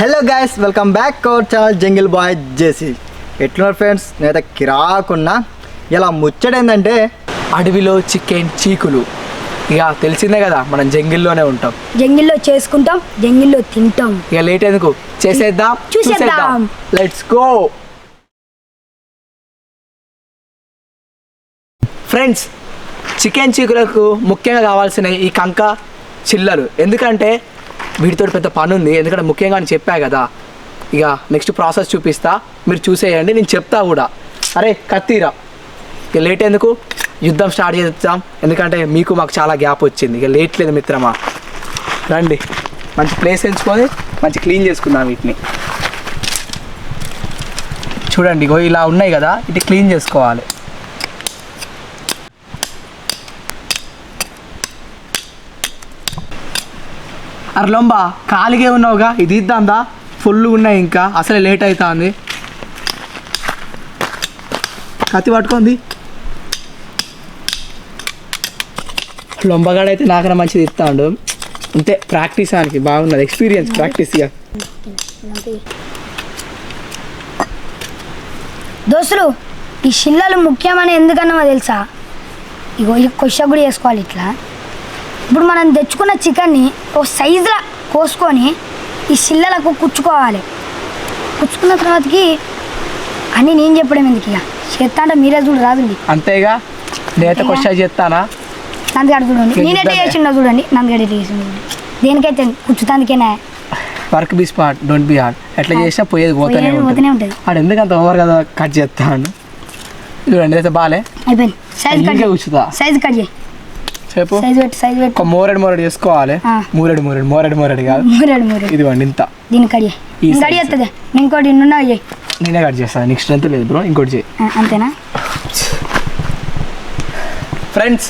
Hello guys welcome back our channel jungle boy JC ఎట్లున్నారు friends నేనైతే కిరాకున్నా. ఇలా ముచ్చడేందంటే అడవిలో చికెన్ చీకులు. ఇక తెలిసిందే కదా మనం జంగిల్లోనే ఉంటాం. జంగిల్లో చేసుకుంటాం జంగిల్లో తింటాం. ఇక లేట్ ఎందుకు? చేసేద్దాం చూసేద్దాం. లెట్స్ గో ఫ్రెండ్స్ చికెన్ చీకులకు ముఖ్యంగా కావాల్సిన ఈ కంక చిల్లలు. ఎందుకంటే వీటితో పెద్ద పని ఉంది ఎందుకంటే ముఖ్యంగా నేను చెప్పా కదా ఇక నెక్స్ట్ ప్రాసెస్ చూపిస్తా. మీరు చూసేయండి నేను చెప్తా కూడా. అరే కత్తిరా. ఇక లేట్ ఎందుకు? యుద్ధం స్టార్ట్ చేద్దాం. ఎందుకంటే మీకు మాకు చాలా గ్యాప్ వచ్చింది. ఇక లేట్ లేదు మిత్రమా. రండి. మంచి ప్లేస్ ఎంచుకొని మంచి క్లీన్ చేసుకుందాం వీటిని. చూడండి ఇగో ఇలా ఉన్నాయి కదా ఇటు క్లీన్ చేసుకోవాలి. అరే లొంబా ఖాళీగా ఉన్నావుగా? ఇది ఇద్దాందా? ఫుల్ ఉన్నాయి ఇంకా. అసలే లేట్ అవుతుంది కత్తి పట్టుకుంది లొంబగాడైతే నాకన్నా మంచిది ఇస్తాడు. అంతే ప్రాక్టీస్ ఆనికి బాగున్నది. ఎక్స్పీరియన్స్ ప్రాక్టీస్ ఇక. దోస్తులు ఈ శిల్లలు ముఖ్యమని ఎందుకన్నా తెలుసా? ఇగో ఈ క్వశ్చన్ కూడా వేసుకోవాలి ఇట్లా. ఇప్పుడు మనం తెచ్చుకున్న చికెన్ని ఒక సైజులా కోసుకొని ఈ శిల్లలకు కుచ్చుకోవాలి. కుచ్చుకున్న తర్వాతకి అన్నీ నేను చెప్పడం ఎందుకు ఇక? చేస్తా అంటే మీరే చూడు రాదుండి. అంతేగా? నేత క్వశ్చన్ చేస్తానా నందిగడ చూడండి. నేను నేనెట్లా ఇద్దామే. చేసిండో చూడండి. నందిగడ ఎట్లా చేసిండో దేనికైతే కుచ్చుతానికేనా work be smart don't be hard. ఎట్లా చేసినా పోయేది పోతూనే ఉంటుంది. ఆడు ఎందుకంత ఓవర్ కదా కట్ చేస్తాను చూడండి అయితే బాలే. అయిపోయింది. సైజ్ కట్ ఇంకా కూర్చుదా సైజ్ కట్ చేయి. చెప్పు. సైజ్ పెట్టి సైజ్ ఒక మోరెడు మోరెడు చేసుకోవాలి. మూరెడు మూరెడు మోరెడు మోరెడు కాదు. మూరేడు మూరేడు. ఇదిగోండి ఇంత. ఈ ఇంకా size. చేస్తుంది. ఇంకోటి ఇన్నున్నా చేయి. నేనే కట్ చేస్తాను నీకు స్ట్రెంత్ లేదు బ్రో ఇంకోటి చేయి. అంతేనా? ఫ్రెండ్స్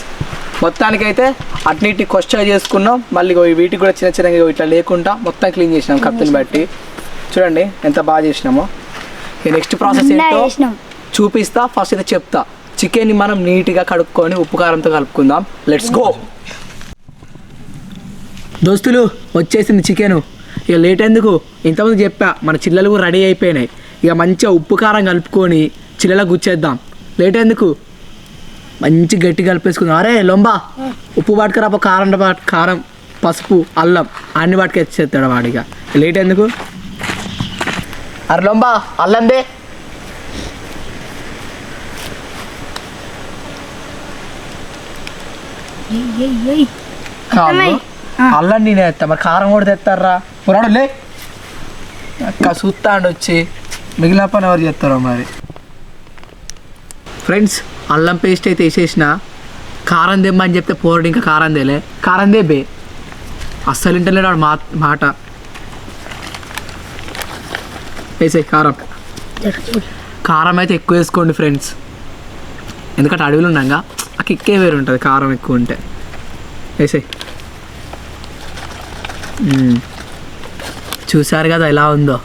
మొత్తానికైతే అన్నిటి క్వశ్చన్ చేసుకున్నాం. మళ్ళీ వీటికి కూడా చిన్న చిన్నగా ఇట్లా లేకుండా మొత్తం క్లీన్ చేసినాం కత్తిని బట్టి. చూడండి ఎంత బాగా చేసినామో. నెక్స్ట్ ప్రాసెస్ నిన్న ఏంటో చూపిస్తా ఫస్ట్ అయితే చెప్తా. చికెన్ని మనం నీట్గా కడుక్కొని ఉప్పు కారంతో కలుపుకుందాం. లెట్స్ గో దోస్తులు వచ్చేసింది చికెను. ఇక లేట్ ఎందుకు? ఇంతకుముందు చెప్పా మన చిల్లలు కూడా రెడీ అయిపోయినాయి. ఇక మంచిగా ఉప్పు కారం కలుపుకొని చిల్లలకు గుచ్చేద్దాం. లేట్ ఎందుకు? మంచి గట్టి కలిపేసుకుందాం. అరే లొంబా ఉప్పు పట్టుకురా కారం కారం పసుపు అల్లం అన్ని పట్టుకు వచ్చేస్తాడు వాడిగా లేట్ ఎందుకు? అరే లొంబా అల్లందే అల్లం నేనే ఎత్తా మరి కారం కూడా తెస్తారా? పురాడు లే. చూస్తాండు వచ్చి. మిగిలిన పని ఎవరు చేస్తారో మరి? ఫ్రెండ్స్ అల్లం పేస్ట్ అయితే వేసేసిన. కారం దెమ్మని చెప్తే పోరడు ఇంకా కారం దేలే కారం దే బే అస్సలు ఇంటలేడు వాడు మా మాట. వేసే కారం. కారం అయితే ఎక్కువ వేసుకోండి ఫ్రెండ్స్. ఎందుకంటే అడవిలో ఉన్నాగా. ఆ కిక్కే వేరు ఉంటుంది కారం ఎక్కువ ఉంటే. వేసే చూసారు కదా ఎలా ఉందో.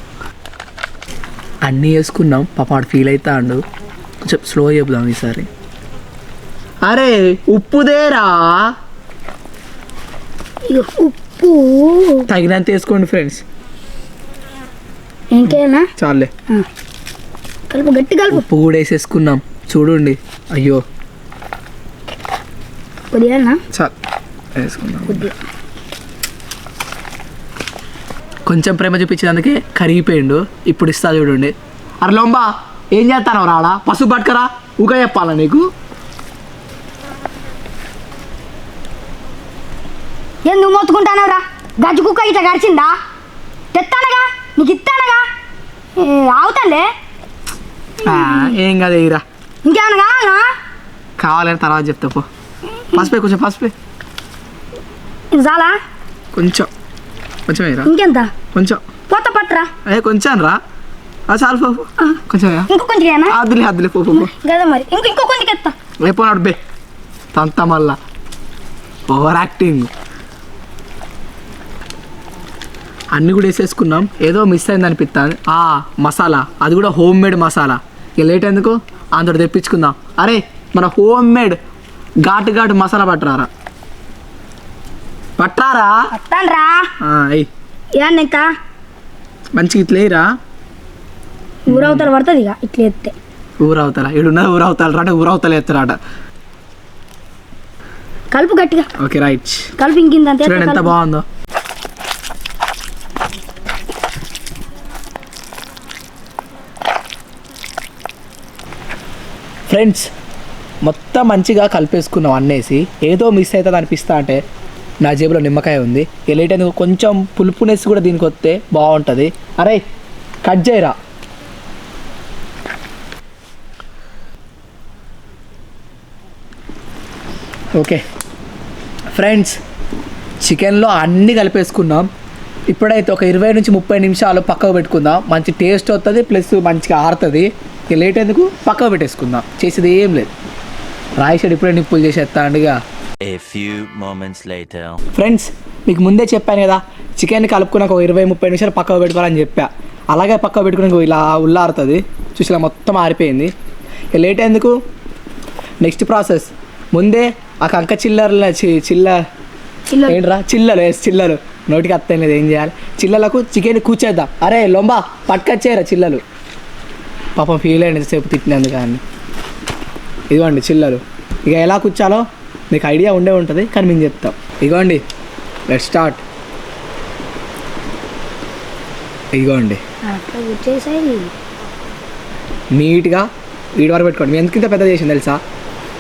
అన్నీ వేసుకున్నాం పాపాడు ఫీల్ అవుతాడు కొంచెం స్లో చెబుదాం ఈసారి. అరే ఉప్పుదేరా ఉప్పు. తగినంత వేసుకోండి ఫ్రెండ్స్ ఇంకేనా? చాలే. కలుపు గట్టి కలుపు. ఉప్పు కూడా వేసేసుకున్నాం. చూడండి. అయ్యో. కొద్దిగా చాలు. వేసుకున్నాం కొద్దిగా. కొంచెం ప్రేమ చూపించేందుకే కరిగిపోయిండు. ఇప్పుడు ఇస్తా చూడండి. అరే లొంబా ఏం చేస్తాను రాడా పసుపు పట్టుకరా ఊగా చెప్పాలా నీకు? ఏం నువ్వు మొత్తుకుంటానవరా? గజ్జు కుక్క ఇట్లా గడిచిందా? తెత్తానగా? నీకు ఇస్తానగా ఆవుతాలే ఆ, ఏం కాదు ఇరా ఇంకేమైనా కావాలనా? కావాలని తర్వాత చెప్తా పో. పసుపే కొంచెం పసుపే. చాలా కొంచెం. కొంచెం వేయరా? ఇంకెంత? కొంచెం. పోత పట్టరా ఏ కొంచెం రా. ఆ, చాలు పో పో. కొంచెం? ఇంకో కొంచెం అద్దులే అద్దులే పో పో పో. కదా మరి. ఇంకో ఇంకో కొంచెం ఎత్తా. బే. తంత మళ్ళా. Over acting. అన్నీ కూడా వేసేసుకున్నాం. ఏదో మిస్ అయింది అనిపిస్తుంది ఆ మసాలా. అది కూడా హోమ్ మేడ్ మసాలా. ఇక లేట్ ఎందుకు? అందరు తెప్పించుకుందాం. అరే మన హోమ్ మేడ్ ఘాటు ఘాటు మసాలా పట్టరారా? పట్టారా వస్తాను రా ఆ, ఎయ్ ఏమన్నా ఇంకా మంచిగా ఇట్లా వేయరా ఊరవతల పడుతుంది ఇక ఇట్లా ఎత్తే. ఊరవుతారా ఈడున్న ఊరవుతారు అంటే ఊరవుతలు ఎత్తారట. కలుపు గట్టిగా. Okay right. కలుపు ఇంకింత అంతే చూడండి ఎంత బాగుందో. ఫ్రెండ్స్ మొత్తం మంచిగా కలిపేసుకున్నాం అన్నేసి. ఏదో మిస్ అవుతుంది అనిపిస్తా అంటే నా జేబులో నిమ్మకాయ ఉంది. ఎలాంటి కొంచెం పులుపునెస్ కూడా దీనికి వస్తే బాగుంటుంది. అరే కట్ చేయరా? ఓకే. ఫ్రెండ్స్ చికెన్లో అన్నీ కలిపేసుకున్నాం. ఇప్పుడైతే ఒక ఇరవై నుంచి ముప్పై నిమిషాలు పక్కకు పెట్టుకుందాం. మంచి టేస్ట్ వస్తుంది ప్లస్ మంచిగా ఆరుతుంది. లేట్ ఎందుకు పక్కకు పెట్టేసుకుందాం. చేసేది ఏం లేదు. రాయిషడ్ ఇప్పుడే నిప్పులు moments later. ఫ్రెండ్స్ మీకు ముందే చెప్పాను కదా చికెన్ కలుపుకున్నాక ఒక ఇరవై ముప్పై నిమిషాలు పక్కకు పెట్టుకోవాలని చెప్పా. అలాగే పక్కకు పెట్టుకున్నాక ఇలా ఉల్లారుతుంది. చూసి ఇలా మొత్తం ఆరిపోయింది. ఇక లేట్ ఎందుకు? నెక్స్ట్ ప్రాసెస్ ముందే ఆ కంక చిల్లర్ల చి- చిల్ల చిల్లర. ఏంట్రా? చిల్లలు ఎస్ చిల్లలు. నోటికి అర్థం లేదు ఏం చేయాలి? చిల్లలకు చికెన్ కూర్చేద్దాం. అరే లొంబా పట్టుకొచ్చేయరా చిల్లలు. పాపం ఫీల్ అయ్యింది సేపు తిట్టినందుకు కానీ ఇదిగోండి చిల్లలు. ఇక ఎలా కూర్చాలో మీకు ఐడియా ఉండే ఉంటుంది కానీ మేము చెప్తాం. ఇదిగోండి లెట్ స్టార్ట్ ఇదిగోండి. నీట్గా వీడి వరకు పెట్టుకోండి. మేము ఎందుకు ఇంత పెద్ద చేసింది తెలుసా?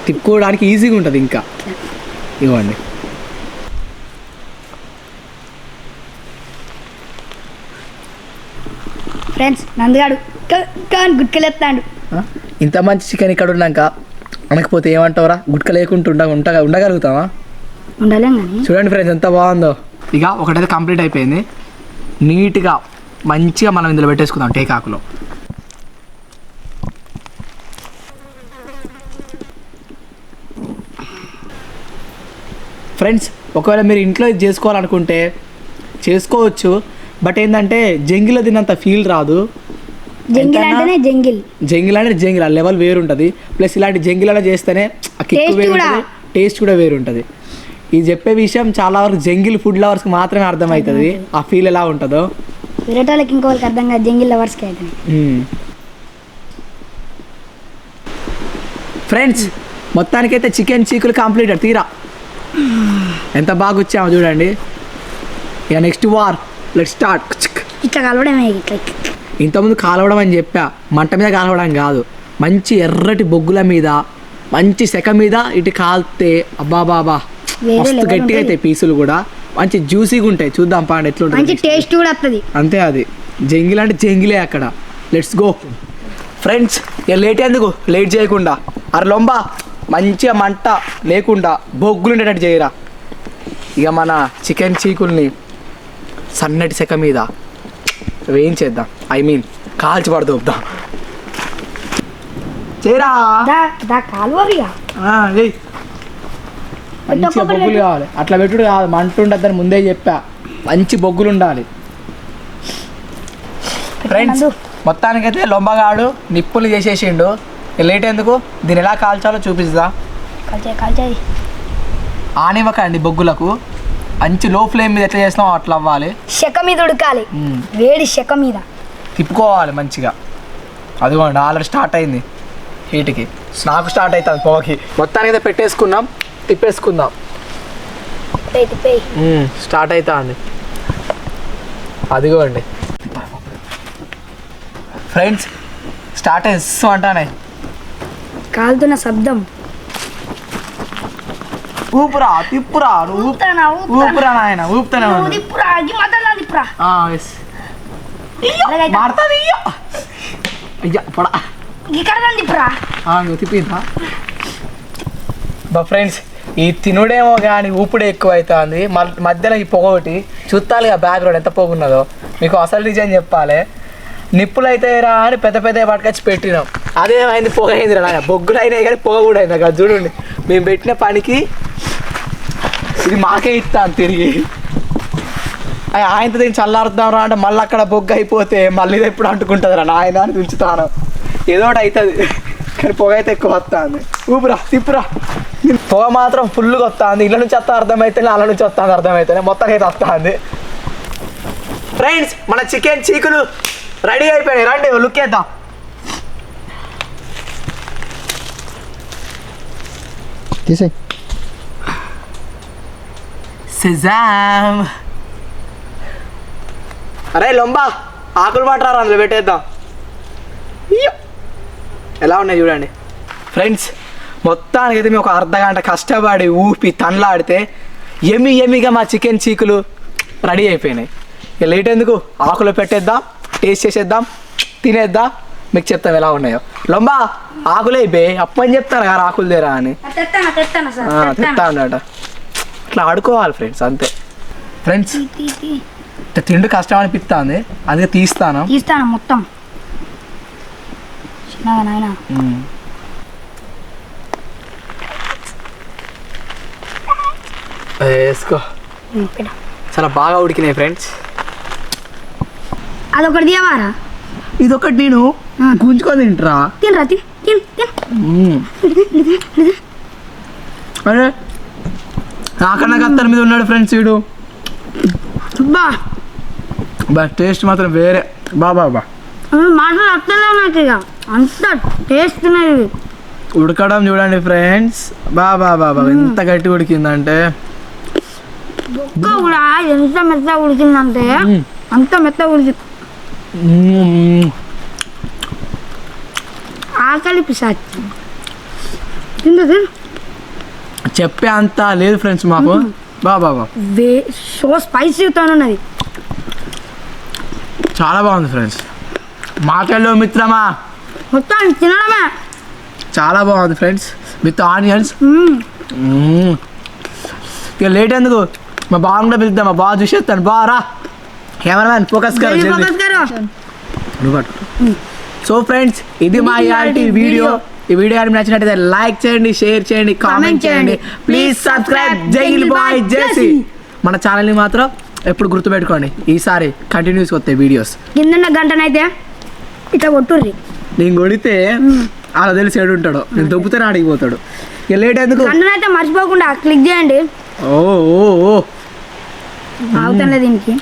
తిప్పుకోవడానికి ఈజీగా ఉంటుంది ఇంకా. ఇవ్వండి ఫ్రెండ్స్ నందగాడు. కానీ గుట్కెళ్ళెత్తాడు. ఇంత మంచి చికెన్ ఇక్కడ ఉన్నాక అనకపోతే ఏమంటావురా? గుట్క లేకుండా ఉండ ఉంట ఉండగలుగుతావా? ఉండలేం కానీ చూడండి ఫ్రెండ్స్ ఎంత బాగుందో. ఇక ఒకటైతే కంప్లీట్ అయిపోయింది. నీట్గా మంచిగా మనం ఇందులో పెట్టేసుకుందాం టేకాకులో ఫ్రెండ్స్ ఒకవేళ మీరు ఇంట్లో ఇది చేసుకోవాలనుకుంటే చేసుకోవచ్చు. బట్ ఏంటంటే జంగిలో తిన్నంత ఫీల్ రాదు. జంగిల్ అంటేనే జంగిల్. జంగిల్ అంటే జంగిల్ ఆ లెవెల్ వేరు ఉంటుంది ప్లస్ ఇలాంటి జంగిల్ అలా చేస్తేనే ఆ కిక్ వేరు టేస్ట్ కూడా. వేరు ఉంటుంది ఇది చెప్పే విషయం చాలా వరకు జంగిల్ ఫుడ్ లవర్స్కి మాత్రమే అర్థమవుతుంది. ఆ ఫీల్ ఎలా ఉంటుందో. వేరే వాళ్ళకి ఇంకోళ్ళకి అర్థం కాదు జంగిల్ లవర్స్కి అయితే. ఫ్రెండ్స్ మొత్తానికైతే చికెన్ చీకులు కంప్లీట్ తీరా. ఎంత బాగా వచ్చామో చూడండి. ఇక నెక్స్ట్ వార్ లెట్ స్టార్ట్ ఇట్లా కలవడమే ఇట్లా. ఇంతకుముందు కాలవడం అని చెప్పా మంట మీద కాలవడం కాదు. మంచి ఎర్రటి బొగ్గుల మీద మంచి సెక మీద ఇటు కాల్తే అబ్బా బాబా మస్తు గట్టిగా. అవుతాయి పీసులు కూడా. మంచి జ్యూసీగా ఉంటాయి. చూద్దాం పాండి మంచి ఎట్లుంటుంది టేస్ట్ కూడా వస్తుంది అంతే అది. జంగిల్ అంటే జంగిలే అక్కడ. లెట్స్ గో ఫ్రెండ్స్ ఇక లేట్ ఎందుకు? లేట్ చేయకుండా. అరే లొంబా మంచిగా మంట లేకుండా బొగ్గులు ఉండేటట్టు చేయరా. ఇక మన చికెన్ చీకుల్ని సన్నటి సెక మీద వేయించేద్దాం. ఐ మీన్ కాల్చి పడుతుందాం చేయరా? దా దా కాలువగా ఆ, ఏయ్. మంచిగా ఒక్కొక్కటి బొగ్గులు. కావాలి. అట్లా పెట్టుడు కాదు మంట ఉండద్దని ముందే చెప్పా. మంచి బొగ్గులు ఉండాలి. ఫ్రెండ్స్. మొత్తానికైతే లొంబగాడు నిప్పులు చేసేసిండు. లేట్ ఎందుకు? దీన్ని ఎలా కాల్చాలో చూపిస్తా. కాల్చాయి కాల్చాయి ఆనివ్వకండి బొగ్గులకు. మంచి లో ఫ్లేమ్ మీద ఎట్లా చేస్తామో అట్లా అవ్వాలి. శక మీద ఉడకాలి. వేడి శక మీద. తిప్పుకోవాలి మంచిగా. అదిగోండి ఆల్రెడీ స్టార్ట్ అయింది హీట్కి. నాకు స్టార్ట్ అవుతుంది పొగకి మొత్తానికి అయితే పెట్టేసుకున్నాం తిప్పేసుకుందాం. స్టార్ట్ అవుతుంది. అదిగోండి. ఫ్రెండ్స్ స్టార్ట్ అయ్యి అంటానే. కాలుతున్న శబ్దం. ఊపురా తిప్పురా. ఊపురా నాయన ఊపుతానే మారుతుంది అయ్యో అయ్యా పొడ ఇక్కడ తిప్పురా నువ్వు తిప్పిందా బా ఫ్రెండ్స్ ఈ తినుడేమో కానీ ఊపుడే ఎక్కువ అవుతుంది మధ్యలో ఈ పొగ ఒకటి చూస్తాలి ఆ బ్యాక్గ్రౌండ్ ఎంత పొగ ఉన్నదో మీకు అసలు నిజం చెప్పాలి నిప్పులు అయితే రా అని పెద్ద పెద్ద పట్టుకొచ్చి పెట్టినాం అదేమైంది పొగ అయింది రా బొగ్గులు అయినాయి కానీ పొగ కూడా అయింది చూడండి మేము పెట్టిన పనికి ఇది మాకే ఇస్తాను తిరిగి ఆయనతో దీన్ని చల్లారుద్దాం రా అంటే మళ్ళీ అక్కడ బొగ్గు అయిపోతే మళ్ళీ ఇది ఎప్పుడు అంటుకుంటుంది రా నాయన అని ఉంచుతాను ఏదో ఒకటి అవుతుంది కానీ పొగ అయితే ఎక్కువ వస్తుంది. ఊపిరా తిప్పురా. పొగ మాత్రం ఫుల్గా వస్తుంది. ఇళ్ళ నుంచి వస్తా అర్థమైతే అల్ల నుంచి వస్తుంది అర్థమైతే మొత్తం అయితే వస్తుంది. ఫ్రెండ్స్ మన చికెన్ చీకులు రెడీ అయిపోయినాయి. రండి లుక్ వేద్దాం. తీసేయి. సిజామ్ అరే లొంబా ఆకులు పట్టరారు అందులో పెట్టేద్దాం. ఎలా ఉన్నాయి చూడండి. ఫ్రెండ్స్ మొత్తానికి అయితే మేము ఒక అర్ధ గంట కష్టపడి ఊపి తన్లాడితే ఎమ్మి ఎమ్మిగా మా చికెన్ చీకులు రెడీ అయిపోయినాయి. ఇక లేట్ ఎందుకు? ఆకులో పెట్టేద్దాం టేస్ట్ చేసేద్దాం తినేద్దాం. మీకు చెప్తాం ఎలా ఉన్నాయో. లొంబా ఆకులే బే అప్పని చెప్తారు కదా ఆకులు దేరా అని. తెస్తా అన్నట ఇట్లా ఆడుకోవాలి ఫ్రెండ్స్ అంతే. ఫ్రెండ్స్ తిండి కష్టం అనిపిస్తుంది అందుకే తీస్తాను. తీస్తాను మొత్తం. చిన్నగా నాయన. వేసుకో. చాలా బాగా ఉడికినాయి ఫ్రెండ్స్. అదొకటి తీయవారా? ఇదొకటి నేను. గుంజుకొని తింటరా? తినరా తిన్ తిన్ తిన్. అరే నాకన్నా కత్తల మీద ఉన్నాడు ఫ్రెండ్స్ వీడు. బా బా టేస్ట్ మాత్రం వేరే. బా బా మాటలు అర్థంలేవు నాకు ఇక. అంత టేస్ట్ ఉన్నది ఉడకడం చూడండి ఫ్రెండ్స్. బా బా బా బా. ఎంత గట్టి ఉడికిందంటే. ఒక్క కూడా ఎంత మెత్తగా ఉడికిందంటే. అంత మెత్తగా ఉడికి మ్మ్. ఆకలి పిసాచి తిందా చెప్పే అంత లేదు ఫ్రెండ్స్ మాకు. బా బా బా. వే సో స్పైసీతో ఉన్నది చాలా బాగుంది ఫ్రెండ్స్. మాకెళ్ళు మిత్రమా? మొత్తం తినడమే. చాలా బాగుంది ఫ్రెండ్స్. With onions. ఇక లేట్ ఎందుకు? మా బాగా కూడా పిలుద్దాం. మా బాగా చూసేస్తాను. బారా కెమెరామ్యాన్ ఫోకస్. సో ఫ్రెండ్స్ ఇది మా ఇయాల్టి వీడియో. ఈ వీడియో కనుక నచ్చినట్టయితే లైక్ చేయండి షేర్ చేయండి కామెంట్ చేయండి. Please subscribe. Jail boy. JC మన ఛానల్ని మాత్రం ఎప్పుడు గుర్తుపెట్టుకోండి ఈసారి కంటిన్యూస్ వస్తాయి వీడియోస్ కింద గంటనైతే ఇట్లా కొట్టుర్రి. నేను కొడితే అలా తెలిసి ఏడు ఉంటాడు. నేను దొబ్బుతూనే ఆడిపోతాడు ఇక లేట్ ఎందుకు? గంటనైతే మర్చిపోకుండా క్లిక్ చేయండి. ఓ ఓ ఓ. దీనికి.